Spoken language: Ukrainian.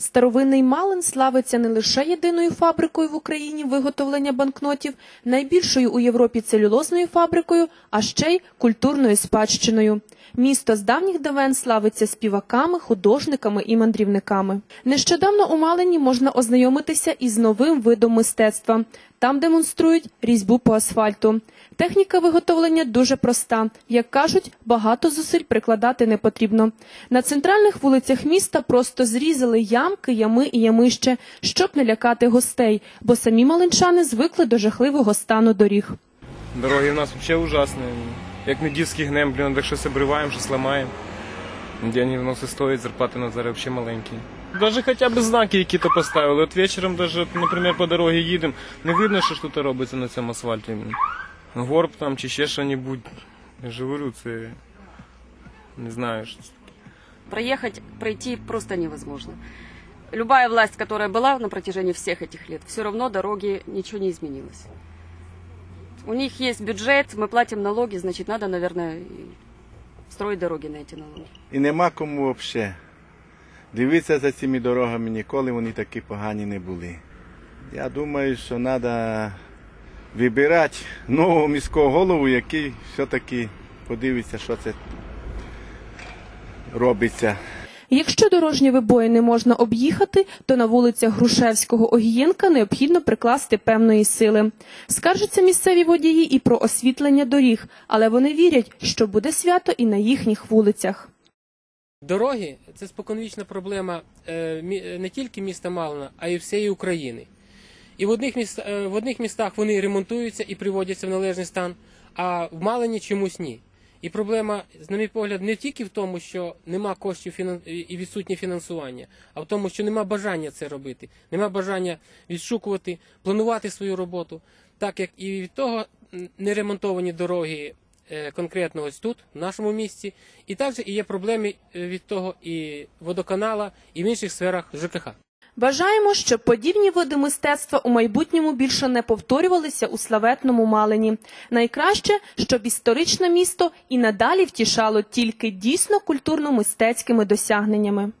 Старовинний Малин славиться не лише єдиною фабрикою в Україні виготовлення банкнотів, найбільшою у Європі целюлозною фабрикою, а ще й культурною спадщиною. Місто з давніх давен славиться співаками, художниками і мандрівниками. Нещодавно у Малині можна ознайомитися із новим видом мистецтва. Там демонструють різьбу по асфальту. Техніка виготовлення дуже проста. Як кажуть, багато зусиль прикладати не потрібно. На центральних вулицях міста просто зрізали ямки, ями і ямище, щоб не лякати гостей, бо самі малинчани звикли до жахливого стану доріг. Дороги у нас взагалі ужасні. Як не диски гнем, блін, так щось обриваємо, щось ламаємо. Деньги воно все стоїть, зарплати на зараз взагалі маленькі. Даже хоча б знаки які то поставили. От вечором, даже, наприклад, по дорозі їдемо, не видно, що щось робиться на цьому асфальті. Горб там чи ще що-небудь. Я ж говорю, це не знаю. Що... це. проехать, пройти просто невозможно Любая власть, которая была на протяжении всех этих лет, все равно дороги ничего не изменилось. У них есть бюджет, мы платим налоги, значит, надо, наверное, и строить дороги на эти налоги. І нема кому взагалі. Дивитися за цими дорогами, ніколи вони такі погані не були. Я думаю, що треба вибирати нового міського голову, який все-таки подивиться, що це робиться. Якщо дорожні вибої не можна об'їхати, то на вулицях Грушевського Огієнка необхідно прикласти певної сили. Скаржаться місцеві водії і про освітлення доріг, але вони вірять, що буде свято і на їхніх вулицях. Дороги це споконвічна проблема е, е, не тільки міста Малина, а й всієї України. І в одних, міст, е, в одних містах вони ремонтуються і приводяться в належний стан, а в Малині чомусь ні. І проблема, на мій погляд, не тільки в тому, що нема коштів і відсутнє фінансування, а в тому, що нема бажання це робити, нема бажання відшукувати, планувати свою роботу, так як і від того не ремонтовані дороги е, конкретно ось тут, в нашому місті, і також і є проблеми е, від того і водоканала, і в інших сферах ЖКХ. Бажаємо, щоб подібні види мистецтва у майбутньому більше не повторювалися у славетному Малині. Найкраще, щоб історичне місто і надалі втішало тільки дійсно культурно-мистецькими досягненнями.